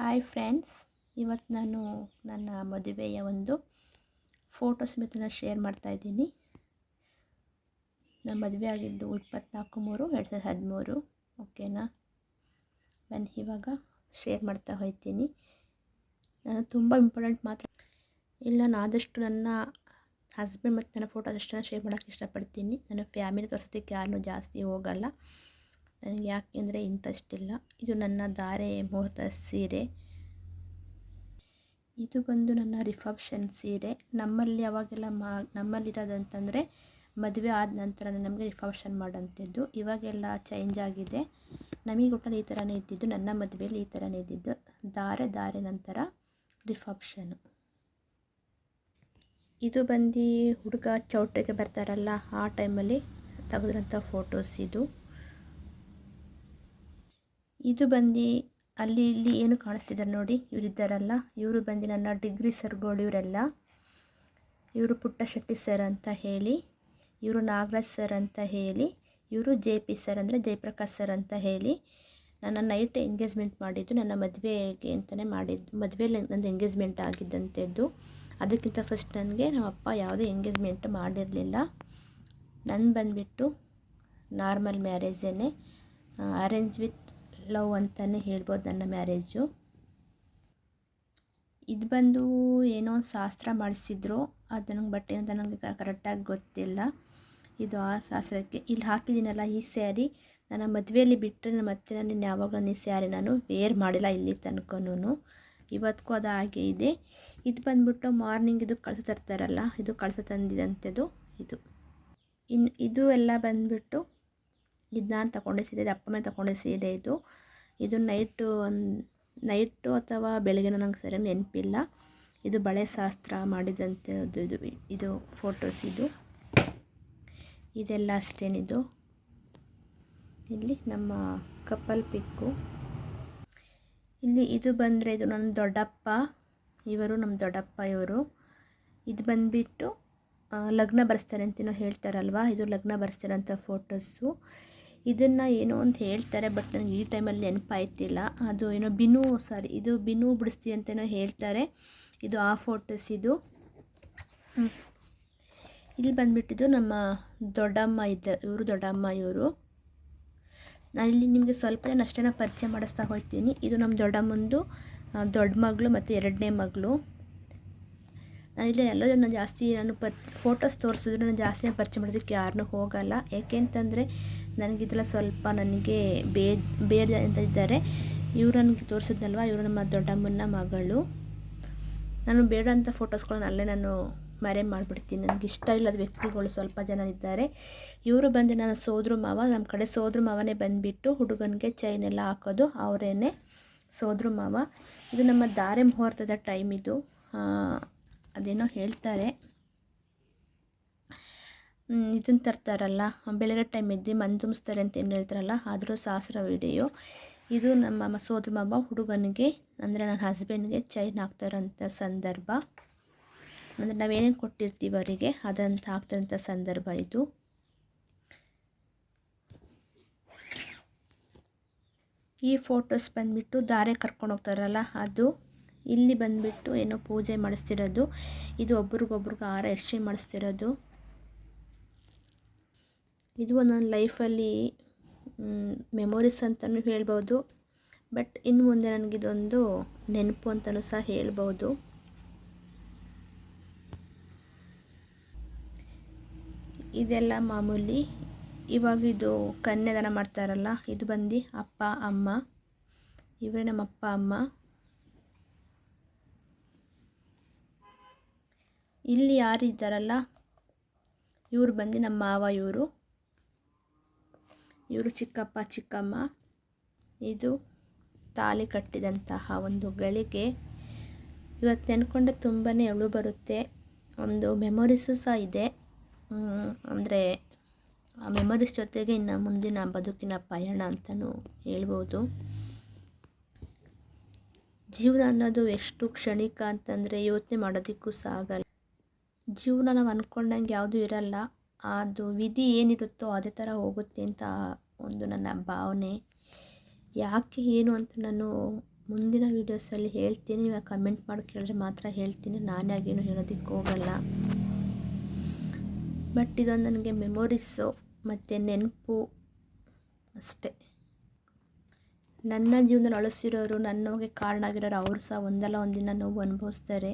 Hi friends ಇವತ್ತು ನಾನು ನನ್ನ ಮದುವೆಯ ಒಂದು ಫೋಟೋ ಸಮೇತ ಶೇರ್ ಮಾಡ್ತಾ ಇದ್ದೀನಿ. ನನ್ನ ಮದುವೆ ಆಗಿದ್ದು ಇಪ್ಪತ್ನಾಲ್ಕು ಮೂರು, ಎರಡು ಸಾವಿರದ ಹದಿಮೂರು. ಓಕೆನಾ ನಾನು ಇವಾಗ ಶೇರ್ ಮಾಡ್ತಾ ಹೋಗ್ತೀನಿ. ನಾನು ತುಂಬ ಇಂಪಾರ್ಟೆಂಟ್ ಮಾತ್ರ. ಇಲ್ಲ ನಾನು ಆದಷ್ಟು ನನ್ನ ಹಸ್ಬೆಂಡ್ ಮತ್ತು ನನ್ನ ಫೋಟೋ ಅದಷ್ಟನ್ನು ಶೇರ್ ಮಾಡೋಕ್ಕೆ ಇಷ್ಟಪಡ್ತೀನಿ. ನನ್ನ ಫ್ಯಾಮಿಲಿ ತೋರ್ಸೋದಕ್ಕೆ ಯಾರನ್ನೂ ಜಾಸ್ತಿ ಹೋಗಲ್ಲ. ನನಗೆ ಯಾಕೆಂದರೆ ಇಂಟ್ರೆಸ್ಟ್ ಇಲ್ಲ ಇದು ನನ್ನ ಧಾರೆ ಮುಹೂರ್ತ ಸೀರೆ. ಇದು ಬಂದು ನನ್ನ ರಿಫಪ್ಷನ್ ಸೀರೆ. ನಮ್ಮಲ್ಲಿ ಅವಾಗೆಲ್ಲ ಮಾ, ನಮ್ಮಲ್ಲಿರೋದಂತಂದರೆ ಮದುವೆ ಆದ ನಂತರ ನಮಗೆ ರಿಫಪ್ಷನ್ ಮಾಡೋಂಥದ್ದು. ಇವಾಗೆಲ್ಲ ಚೇಂಜ್ ಆಗಿದೆ. ನಮಗೆ ಒಟ್ಟಲ್ಲಿ ಈ ಥರನೇ ಇದ್ದಿದ್ದು, ನನ್ನ ಮದುವೆಯಲ್ಲಿ ಈ ಥರನೇ ಇದ್ದಿದ್ದು. ಧಾರೆ ಧಾರೆ ನಂತರ ರಿಫಪ್ಷನ್ ಇದು ಬಂದು ಹುಡುಗ ಚೌಟ್ರಿಗೆ ಬರ್ತಾರಲ್ಲ, ಆ ಟೈಮಲ್ಲಿ ತೆಗೆದಿರೋಂಥ ಫೋಟೋಸ್ ಇದು. ಇದು ಬಂದು ಅಲ್ಲಿ ಇಲ್ಲಿ ಏನು ಕಾಣಿಸ್ತಿದ್ದಾರೆ ನೋಡಿ, ಇವರಿದ್ದಾರಲ್ಲ. ಇವರು ಬಂದು ನನ್ನ ಡಿಗ್ರಿ ಸರ್ಗಳು ಇವರೆಲ್ಲ. ಇವರು ಪುಟ್ಟ ಶೆಟ್ಟಿ ಸರ್ ಅಂತ ಹೇಳಿ, ಇವರು ನಾಗರಾಜ್ ಸರ್ ಅಂತ ಹೇಳಿ, ಇವರು ಜೆ ಪಿ ಸರ್ ಅಂದರೆ ಜಯಪ್ರಕಾಶ್ ಸರ್ ಅಂತ ಹೇಳಿ ನನ್ನ ನೈಟ್ ಎಂಗೇಜ್ಮೆಂಟ್ ಮಾಡಿದ್ದು, ನನ್ನ ಮದುವೆಗೆ ಅಂತಲೇ ಮಾಡಿದ್ದು ಮದುವೆಯಲ್ಲಿ ನಂದು ಎಂಗೇಜ್ಮೆಂಟ್ ಆಗಿದ್ದಂಥದ್ದು. ಅದಕ್ಕಿಂತ ಫಸ್ಟ್ ನನಗೆ ನಮ್ಮಪ್ಪ ಯಾವುದೇ ಎಂಗೇಜ್ಮೆಂಟ್ ಮಾಡಿರಲಿಲ್ಲ. ನನ್ನ ಬಂದುಬಿಟ್ಟು ನಾರ್ಮಲ್ ಮ್ಯಾರೇಜೇ ಅರೇಂಜ್ ವಿತ್ ಲವ್ ಅಂತಲೇ ಹೇಳ್ಬೋದು ನನ್ನ ಮ್ಯಾರೇಜು. ಇದು ಬಂದು ಏನೋ ಶಾಸ್ತ್ರ ಮಾಡಿಸಿದ್ರು. ಅದು ನಂಗೆ ಬಟ್ಟೆ ಅಂತ ನನಗೆ ಕರೆಕ್ಟಾಗಿ ಗೊತ್ತಿಲ್ಲ. ಇದು ಆ ಶಾಸ್ತ್ರಕ್ಕೆ, ಇಲ್ಲಿ ಹಾಕಿದ್ದೀನಲ್ಲ ಈ ಸ್ಯಾರಿ. ನನ್ನ ಮದುವೆಯಲ್ಲಿ ಬಿಟ್ಟರೆ ಮತ್ತೆ ನಾನು ಯಾವಾಗಲೂ ಈ ಸ್ಯಾರಿ ನಾನು ವೇರ್ ಮಾಡಿಲ್ಲ ಇಲ್ಲಿ ತನಕನೂ ಇವತ್ತಿಗೂ ಅದು ಹಾಗೆ ಇದೆ. ಇದು ಬಂದ್ಬಿಟ್ಟು ಮಾರ್ನಿಂಗ್ ಇದು ಕಳಸ ತರ್ತಾರಲ್ಲ, ಇದು ಕಳಸ ತಂದಿದಂಥದ್ದು ಇದು. ಇನ್ನು ಇದು ಎಲ್ಲ ಬಂದುಬಿಟ್ಟು ಇದು ನಾನು ತಗೊಂಡೆ ಸೀರೆ ಇದು ಅಪ್ಪ ಮೇಲೆ ತಗೊಂಡೆ ಸೀರೆ ಇದು. ಇದು ನೈಟು ನೈಟು ಅಥವಾ ಬೆಳಗ್ಗೆ ನಂಗೆ ಸರಿಯಾಗಿ ನೆನಪಿಲ್ಲ. ಇದು ಬಳೆ ಶಾಸ್ತ್ರ ಮಾಡಿದಂಥದ್ದು ಇದು ಇದು ಫೋಟೋಸ್ ಇದು. ಇದೆಲ್ಲ ಅಷ್ಟೇನಿದು ಇಲ್ಲಿ ನಮ್ಮ ಕಪಲ್ ಪಿಕ್ಕು. ಇಲ್ಲಿ ಇದು ಬಂದರೆ ಇದು ನನ್ನ ದೊಡ್ಡಪ್ಪ. ಇವರು ನಮ್ಮ ದೊಡ್ಡಪ್ಪ ಇವರು. ಇದು ಬಂದುಬಿಟ್ಟು ಲಗ್ನ ಬರೆಸ್ತಾರೆ ಅಂತೇನೋ ಹೇಳ್ತಾರಲ್ವ? ಇದು ಲಗ್ನ ಬರೆಸ್ತಾರಂಥ ಫೋಟೋಸು. ಇದನ್ನು ಏನೋ ಅಂತ ಹೇಳ್ತಾರೆ ಬಟ್ ನನಗೆ ಈ ಟೈಮಲ್ಲಿ ನೆನಪಾಯ್ತಿಲ್ಲ. ಅದು ಏನೋ ಬಿನು ಸಾರಿ ಇದು ಬಿನು ಬಿಡಿಸ್ತೀವಿ ಅಂತೇನೋ ಹೇಳ್ತಾರೆ. ಇದು ಆ ಫೋಟೋಸ್ ಇದು. ಇಲ್ಲಿ ಬಂದುಬಿಟ್ಟಿದ್ದು ನಮ್ಮ ದೊಡ್ಡಮ್ಮ ಇದ್ದ, ಇವರು ದೊಡ್ಡಮ್ಮ ಇವರು. ನಾನು ಇಲ್ಲಿ ನಿಮಗೆ ಸ್ವಲ್ಪ ಜನ ಅಷ್ಟೇನ ಪರಿಚಯ ಮಾಡಿಸ್ತಾ ಹೋಗ್ತೀನಿ. ಇದು ನಮ್ಮ ದೊಡ್ಡಮ್ಮಂದು ದೊಡ್ಡ ಮಗಳು ಮತ್ತು ಎರಡನೇ ಮಗಳು. ನಾನಿಲ್ಲಿ ಎಲ್ಲ ಜನ ಜಾಸ್ತಿ ನಾನು ಪತ್ ಫೋಟೋಸ್ ತೋರಿಸಿದ್ರೆ ನಾನು ಜಾಸ್ತಿ ಪರಿಚಯ ಮಾಡೋದಕ್ಕೆ ಯಾರನ್ನೂ ಹೋಗಲ್ಲ. ಯಾಕೆಂತಂದರೆ ನನಗಿದೆಲ್ಲ ಸ್ವಲ್ಪ ನನಗೆ ಬೇಡ ಬೇಡ ಅಂತ ಇದ್ದಾರೆ ಇವರು ನನಗೆ ತೋರಿಸಿದ್ನಲ್ವ? ಇವರು ನಮ್ಮ ದೊಡ್ಡಮ್ಮನ ಮಗಳು. ನಾನು ಬೇಡ ಅಂತ ಫೋಟೋಸ್ಗಳನ್ನ ಅಲ್ಲೇ ನಾನು ಮರೆ ಮಾಡಿಬಿಡ್ತೀನಿ. ನನಗೆ ಇಷ್ಟ ಇಲ್ಲದ ವ್ಯಕ್ತಿಗಳು ಸ್ವಲ್ಪ ಜನ ಇದ್ದಾರೆ ಇವರು ಬಂದು ನನ್ನ ಸೋದ್ರ ಮಾವ, ನಮ್ಮ ಕಡೆ ಸೋದ್ರ ಮಾವನೇ ಬಂದುಬಿಟ್ಟು ಹುಡುಗನಿಗೆ ಚೈನ್ ಎಲ್ಲ ಹಾಕೋದು, ಅವರೇನೆ ಸೋದ್ರ ಮಾವ. ಇದು ನಮ್ಮ ಧಾರೆ ಮುಹೂರ್ತದ ಟೈಮ್ ಇದು. ಅದೇನೋ ಹೇಳ್ತಾರೆ. ಇದನ್ನು ತರ್ತಾರಲ್ಲ. ಬೆಳಗ್ಗೆ ಟೈಮ್ ಇದ್ದು ಮನ್ ತುಂಬಿಸ್ತಾರೆ ಅಂತ ಏನು ಹೇಳ್ತಾರಲ್ಲ, ಆದರೂ ಶಾಸ್ತ್ರ ವಿಡಿಯೋ. ಇದು ನಮ್ಮ ಮಸೋದು ಮಾವ ಹುಡುಗನಿಗೆ, ಅಂದರೆ ನನ್ನ ಹಸ್ಬೆಂಡ್ಗೆ ಚೈನ್ ಹಾಕ್ತಾರಂಥ ಸಂದರ್ಭ. ಅಂದರೆ ನಾವೇನೇನು ಕೊಟ್ಟಿರ್ತೀವಿ ಅವರಿಗೆ, ಅದಂತ ಹಾಕ್ತಾರಂಥ ಸಂದರ್ಭ ಇದು. ಈ ಫೋಟೋಸ್ ಬಂದುಬಿಟ್ಟು ದಾರೆ ಕರ್ಕೊಂಡು ಹೋಗ್ತಾರಲ್ಲ, ಅದು. ಇಲ್ಲಿ ಬಂದುಬಿಟ್ಟು ಏನೋ ಪೂಜೆ ಮಾಡಿಸ್ತಿರೋದು. ಇದು ಒಬ್ರಿಗೊಬ್ರಿಗೆ ಹಾರ ಎಕ್ಸ್ಚೇಂಜ್ ಮಾಡಿಸ್ತಿರೋದು. ಇದು ನನ್ನ ಲೈಫಲ್ಲಿ ಮೆಮೊರೀಸ್ ಅಂತಲೂ ಹೇಳ್ಬೋದು. ಬಟ್ ಇನ್ನು ಮುಂದೆ ನನಗಿದೊಂದು ನೆನಪು ಅಂತಲೂ ಸಹ ಹೇಳ್ಬೋದು. ಇದೆಲ್ಲ ಮಾಮೂಲಿ ಇವಾಗ ಇದು ಕನ್ಯಾದಾನ ಮಾಡ್ತಾರಲ್ಲ, ಇದು ಬಂದು ಅಪ್ಪ, ಅಮ್ಮ, ಇವರೇ ನಮ್ಮ ಅಪ್ಪ, ಅಮ್ಮ. ಇಲ್ಲಿ ಯಾರಿದ್ದಾರಲ್ಲ, ಇವರು ಬಂದು ನಮ್ಮ ಮಾವ, ಇವರು. ಇವರು ಚಿಕ್ಕಪ್ಪ, ಚಿಕ್ಕಮ್ಮ, ಇದು ತಾಲಿ ಕಟ್ಟಿದಂತಹ ಒಂದು ಗಳಿಗೆ ಇವತ್ತು ನೆನ್ಕೊಂಡು ತುಂಬಾ ಎಳು ಬರುತ್ತೆ. ಒಂದು ಮೆಮೊರೀಸು ಸಹ ಇದೆ. ಅಂದರೆ ಆ ಮೆಮೊರೀಸ್ ಜೊತೆಗೆ ಇನ್ನು ಮುಂದಿನ ಬದುಕಿನ ಪಯಣ ಅಂತಲೂ ಹೇಳ್ಬೋದು. ಜೀವನ ಅನ್ನೋದು ಎಷ್ಟು ಕ್ಷಣಿಕ ಅಂತಂದರೆ ಯೋಚನೆ ಮಾಡೋದಕ್ಕೂ ಸಹ ಆಗಲ್ಲ. ಜೀವನ ನಾವು ಅಂದ್ಕೊಂಡಂಗೆ ಯಾವುದೂ ಇರಲ್ಲ. ಅದು ವಿಧಿ ಏನಿರುತ್ತೋ ಅದೇ ಥರ ಹೋಗುತ್ತೆ ಅಂತ ಒಂದು ನನ್ನ ಭಾವನೆ. ಯಾಕೆ ಏನು ಅಂತ ನಾನು ಮುಂದಿನ ವೀಡಿಯೋಸಲ್ಲಿ ಹೇಳ್ತೀನಿ. ನೀವು ಕಮೆಂಟ್ ಮಾಡಿ ಕೇಳಿದ್ರೆ ಮಾತ್ರ ಹೇಳ್ತೀನಿ. ನಾನಾಗೇನು ಹೇಳೋದಕ್ಕೆ ಹೋಗಲ್ಲ. ಬಟ್ ಇದೊಂದು ನನಗೆ ಮೆಮೊರೀಸು ಮತ್ತು ನೆನಪು ಅಷ್ಟೇ. ನನ್ನ ಜೀವನದಲ್ಲಿ ಅಳಿಸಿರೋರು ನನ್ನ ನೋವಿಗೆ ಕಾರಣ ಆಗಿರೋರು ಅವರು ಸಹ ಒಂದಲ್ಲ ಒಂದಿನ ನೋವು ಅನುಭವಿಸ್ತಾರೆ.